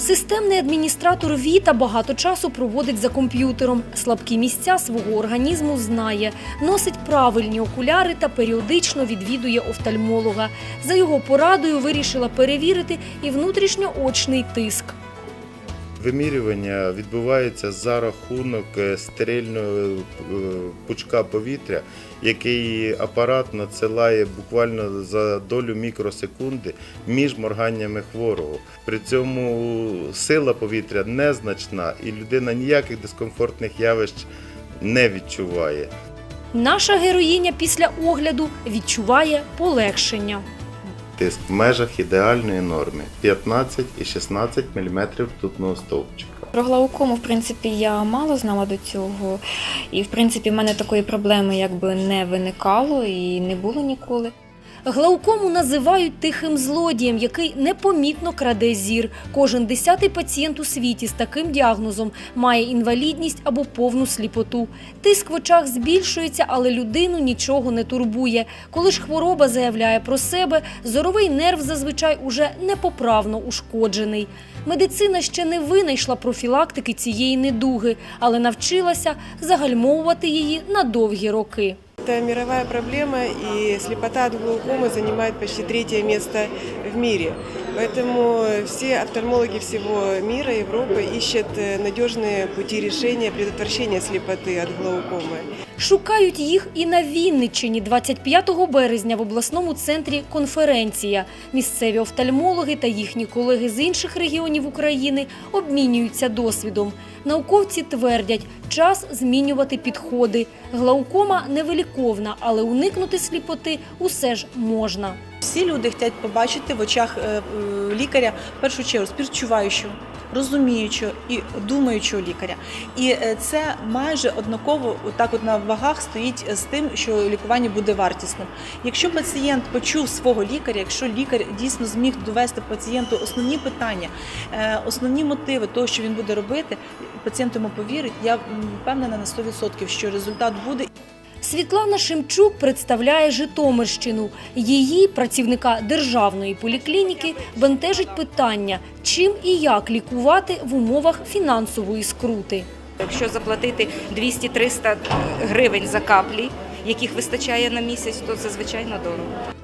Системний адміністратор Віта багато часу проводить за комп'ютером. Слабкі місця свого організму знає, носить правильні окуляри та періодично відвідує офтальмолога. За його порадою вирішила перевірити і внутрішньоочний тиск. Вимірювання відбувається за рахунок е, стерильного е, пучка повітря, який апарат надсилає буквально за долю мікросекунди між морганнями хворого. При цьому сила повітря незначна і людина ніяких дискомфортних явищ не відчуває. Наша героїня після огляду відчуває полегшення. Тиск в межах ідеальної норми 15 і 16 мм тутного стовпчика. Про глаукому, в принципі, я мало знала до цього. І, в принципі, в мене такої проблеми якби не виникало і не було ніколи. Глаукому називають тихим злодієм, який непомітно краде зір. Кожен десятий пацієнт у світі з таким діагнозом має інвалідність або повну сліпоту. Тиск в очах збільшується, але людину нічого не турбує. Коли ж хвороба заявляє про себе, зоровий нерв зазвичай уже непоправно ушкоджений. Медицина ще не винайшла профілактики цієї недуги, але навчилася загальмовувати її на довгі роки. Это мировая проблема, и слепота от глаукомы занимает почти третье место в мире. Поэтому все офтальмологи всего мира, Европы ищут э, надежные пути решения предотвращения слепоты от глаукомы. Шукають їх і на Вінниччині 25 березня в обласному центрі конференція. Місцеві офтальмологи та їхні колеги з інших регіонів України обмінюються досвідом. Науковці твердять, час змінювати підходи. Глаукома невиліковна, але уникнути сліпоти усе ж можна. Всі люди хочуть побачити в очах е, е, лікаря в першу чергу співчуваючого, розуміючого і думаючого лікаря. І е, це майже однаково так от на вагах стоїть з тим, що лікування буде вартісним. Якщо пацієнт почув свого лікаря, якщо лікар дійсно зміг довести пацієнту основні питання, основні мотиви того, що він буде робити, пацієнт йому повірить. Я впевнена на 100%, що результат буде Світлана Шемчук представляє Житомирщину. Її, працівника державної поліклініки, бентежить питання, чим і як лікувати в умовах фінансової скрути. Якщо заплатити 200-300 гривень за каплі, яких вистачає на місяць, то це звичайно дорого.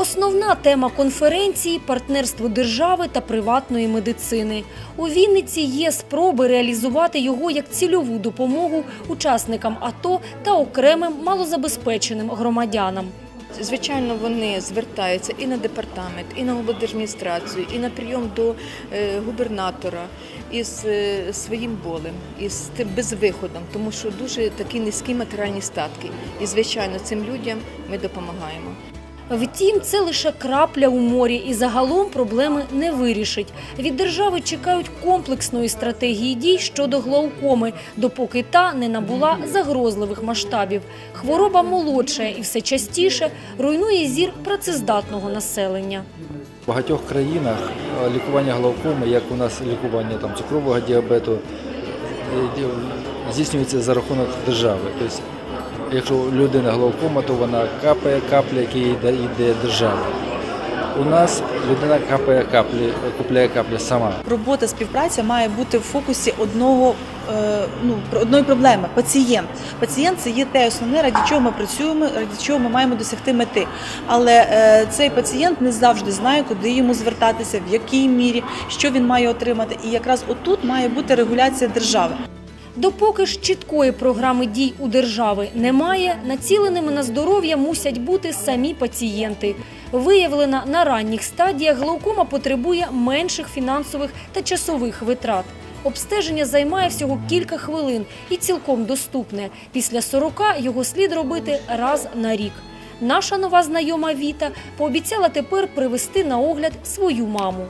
Основна тема конференції партнерство держави та приватної медицини. У Вінниці є спроби реалізувати його як цільову допомогу учасникам АТО та окремим малозабезпеченим громадянам. Звичайно, вони звертаються і на департамент, і на облдержадміністрацію, і на прийом до е, губернатора із е, своїм болем, із тим безвиходом, тому що дуже такі низькі матеріальні статки. І звичайно, цим людям ми допомагаємо. Втім, це лише крапля у морі і загалом проблеми не вирішить. Від держави чекають комплексної стратегії дій щодо глаукоми, допоки та не набула загрозливих масштабів. Хвороба молодшає і все частіше руйнує зір працездатного населення. В багатьох країнах е, лікування глаукоми, як у нас лікування там, цукрового діабету, е, здійснюється за рахунок держави. Тобто, якщо у людини глаукома, то вона капає капля, які їй да- йде держава. У нас людина капає каплі, купляє каплі сама. робота, співпраця має бути в фокусі одного е, ну одної проблеми пацієнт. Пацієнт це є те основне, раді чого ми працюємо, раді чого ми маємо досягти мети. Але е, цей пацієнт не завжди знає, куди йому звертатися, в якій мірі, що він має отримати. І якраз отут має бути регуляція держави. Допоки ж чіткої програми дій у держави немає, націленими на здоров'я мусять бути самі пацієнти. Виявлена на ранніх стадіях, глаукома потребує менших фінансових та часових витрат. Обстеження займає всього кілька хвилин і цілком доступне. Після 40 його слід робити раз на рік. Наша нова знайома Віта пообіцяла тепер привезти на огляд свою маму.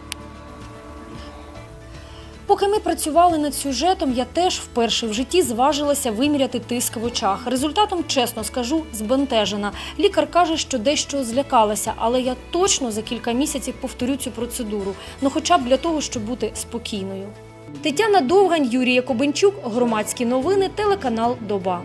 Поки ми працювали над сюжетом, я теж вперше в житті зважилася виміряти тиск в очах. Результатом, чесно скажу, збентежена. Лікар каже, що дещо злякалася, але я точно за кілька місяців повторю цю процедуру. Ну, хоча б для того, щоб бути спокійною. Тетяна Довгань, Юрій Якобенчук, громадські новини, телеканал Доба.